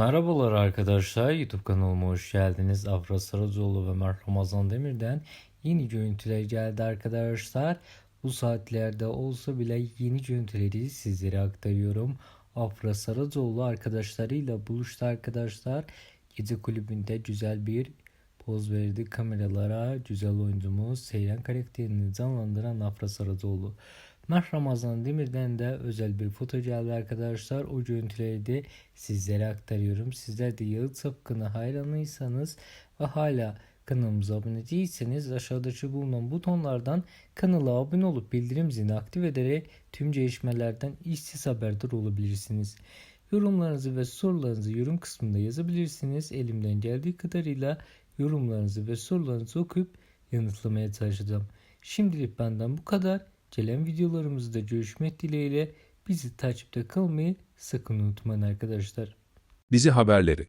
Merhabalar arkadaşlar YouTube kanalıma hoş geldiniz. Afra Saracoğlu ve Mert Ramazan Demir'den yeni görüntüler geldi arkadaşlar. Bu saatlerde olsa bile yeni görüntüleri sizlere aktarıyorum. Afra Saracoğlu arkadaşlarıyla buluştu arkadaşlar. Gece kulübünde güzel bir poz verdi kameralara. Güzel oyuncumuz Seyran karakterini canlandıran Afra Saracoğlu. Mert Ramazan Demir'den de özel bir foto geldi arkadaşlar. O görüntüleri de sizlere aktarıyorum. Sizler de Yağıt Sapkın'a hayranıysanız ve hala kanalımıza abone değilseniz aşağıdaki bulunan butonlardan kanala abone olup bildirim zilini aktif ederek tüm gelişmelerden işsiz haberdar olabilirsiniz. Yorumlarınızı ve sorularınızı yorum kısmında yazabilirsiniz. Elimden geldiği kadarıyla yorumlarınızı ve sorularınızı okuyup yanıtlamaya çalışacağım. Şimdilik benden bu kadar. Gelen videolarımızda görüşmek dileğiyle bizi takipte kalmayı sakın unutmayın arkadaşlar. Dizi haberleri